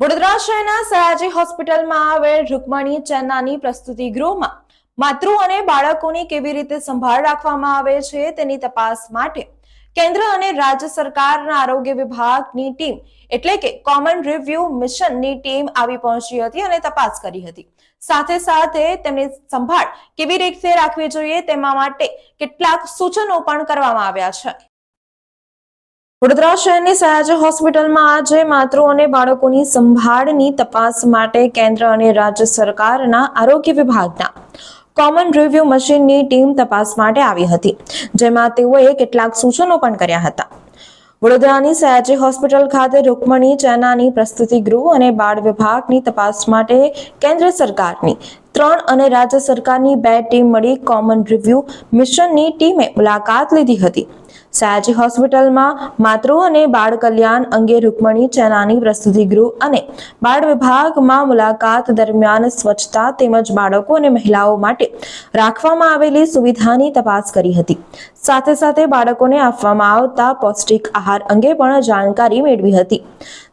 વડોદરા શહેરના સયાજી હોસ્પિટલમાં આવેલ રૂકમણી ચેનાની પ્રસ્તુતિ ગૃહમાં માતૃ અને બાળકોની કેવી રીતે સંભાળ રાખવામાં આવે છે તેની તપાસ માટે કેન્દ્ર અને રાજ્ય સરકારના આરોગ્ય વિભાગની ટીમ, એટલે કે કોમન રિવ્યુ મિશનની ટીમ આવી પહોંચી હતી અને તપાસ કરી હતી. સાથે સાથે તેમની સંભાળ કેવી રીતે રાખવી જોઈએ તેમાં માટે કેટલાક સૂચનો પણ કરવામાં આવ્યા છે. વડોદરા શહેરની સયાજી હોસ્પિટલમાં આજે માતૃ અને બાળકોની સંભાળની તપાસ માટે કેન્દ્ર અને રાજ્ય સરકારના આરોગ્ય વિભાગના કોમન રિવ્યુ મશીનની ટીમ તપાસ માટે આવી હતી, જેમાં તેઓએ કેટલાક સૂચનો પણ કર્યા હતા. વડોદરાની સયાજી હોસ્પિટલ ખાતે રૂકમણી ચેનાની પ્રસ્તુતિ ગૃહ અને બાળ વિભાગની તપાસ માટે કેન્દ્ર સરકારની ત્રણ અને રાજ્ય સરકારની બે ટીમ મળી કોમન રિવ્યુ મિશનની ટીમે મુલાકાત લીધી હતી. સયાજી હોસ્પિટલમાં માતૃ અને બાળ કલ્યાણ અંગે રૂકમણી ચેનાની પ્રસ્તુતિ ગૃહ અને બાળ વિભાગમાં મુલાકાત દરમિયાન સ્વચ્છતા તેમજ બાળકો અને મહિલાઓ માટે રાખવામાં આવેલી સુવિધાની તપાસ કરી હતી. સાથે સાથે બાળકોને આપવામાં આવતા પૌષ્ટિક આહાર અંગે પણ જાણકારી મેળવી હતી.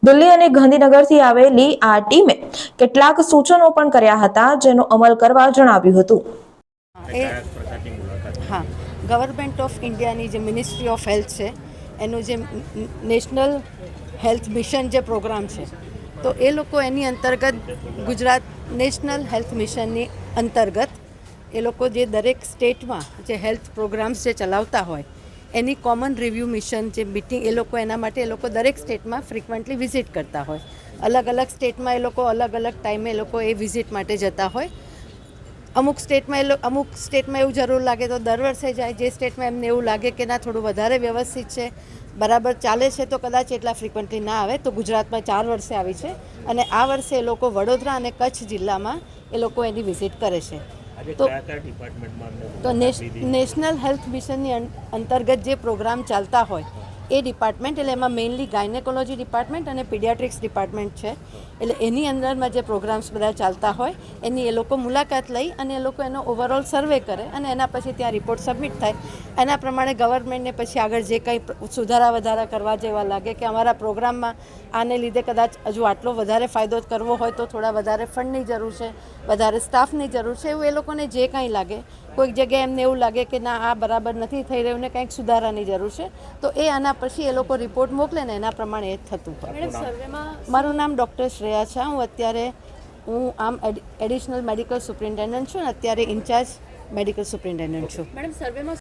દિલ્હી અને ગાંધીનગરથી આવેલી આ ટીમે કેટલાક સૂચનો પણ કર્યા હતા, જેનો અમલ કરવા જણાવ્યું હતું. હા ગવર્મેન્ટ ઓફ ઇન્ડિયાની જે મિનિસ્ટ્રી ઓફ હેલ્થ છે, એનું જે નેશનલ હેલ્થ મિશન જે પ્રોગ્રામ છે, તો એ લોકો એની અંતર્ગત ગુજરાત નેશનલ હેલ્થ મિશનની અંતર્ગત એ લોકો જે દરેક સ્ટેટમાં જે હેલ્થ પ્રોગ્રામ્સ જે ચલાવતા હોય એની કોમન રિવ્યૂ મિશન જે મિટિંગ એ લોકો એના માટે, એ લોકો દરેક સ્ટેટમાં ફ્રિકવન્ટલી વિઝિટ કરતા હોય. અલગ અલગ સ્ટેટમાં એ લોકો અલગ અલગ ટાઈમે એ લોકો એ વિઝિટ માટે જતા હોય. અમુક સ્ટેટમાં એ અમુક સ્ટેટમાં એવું જરૂર લાગે તો દર વર્ષે જાય. જે સ્ટેટમાં એમને એવું લાગે કે ના, થોડું વધારે વ્યવસ્થિત છે, બરાબર ચાલે છે, તો કદાચ એટલા ફ્રિકવન્ટલી ના આવે. તો ગુજરાતમાં ચાર વર્ષે આવી છે અને આ વર્ષે એ લોકો વડોદરા અને કચ્છ જિલ્લામાં એ લોકો એની વિઝિટ કરે છે. તો તો નેશનલ હેલ્થ મિશનની અંતર્ગત જે પ્રોગ્રામ ચાલતા હોય એ ડિપાર્ટમેન્ટ, એટલે એમાં મેઇનલી ગાયનેકોલોજી ડિપાર્ટમેન્ટ અને પીડિયાટ્રિક્સ ડિપાર્ટમેન્ટ છે. એટલે એની અંદરમાં જે પ્રોગ્રામ્સ બધા ચાલતા હોય, એની એ લોકો મુલાકાત લઈ અને એ લોકો એનો ઓવરઓલ સર્વે કરે અને એના પછી ત્યાં રિપોર્ટ સબમિટ થાય. એના પ્રમાણે ગવર્મેન્ટને પછી આગળ જે કંઈ સુધારા વધારા કરવા જેવા લાગે કે અમારા પ્રોગ્રામમાં આને લીધે કદાચ હજુ આટલો વધારે ફાયદો કરવો હોય તો થોડા વધારે ફંડની જરૂર છે, વધારે સ્ટાફની જરૂર છે, એવું એ લોકોને જે કાંઈ લાગે કોઈક જગ્યાએ એમને એવું લાગે કે ના આ બરાબર નથી થઈ રહ્યું ને કંઈક સુધારાની જરૂર છે. તો એ આના પછી એ લોકો રિપોર્ટ મોકલે ને એના પ્રમાણે એ થતું હોય. મારું નામ ડૉક્ટર શ્રેયા છે. હું અત્યારે હું આમ એડિશનલ મેડિકલ સુપ્રિન્ટેન્ડન્ટ છું અને અત્યારે ઇન્ચાર્જ મેડિકલ સુપ્રિન્ટેન્ડન્ટ છું. મેડમ સર્વેમાં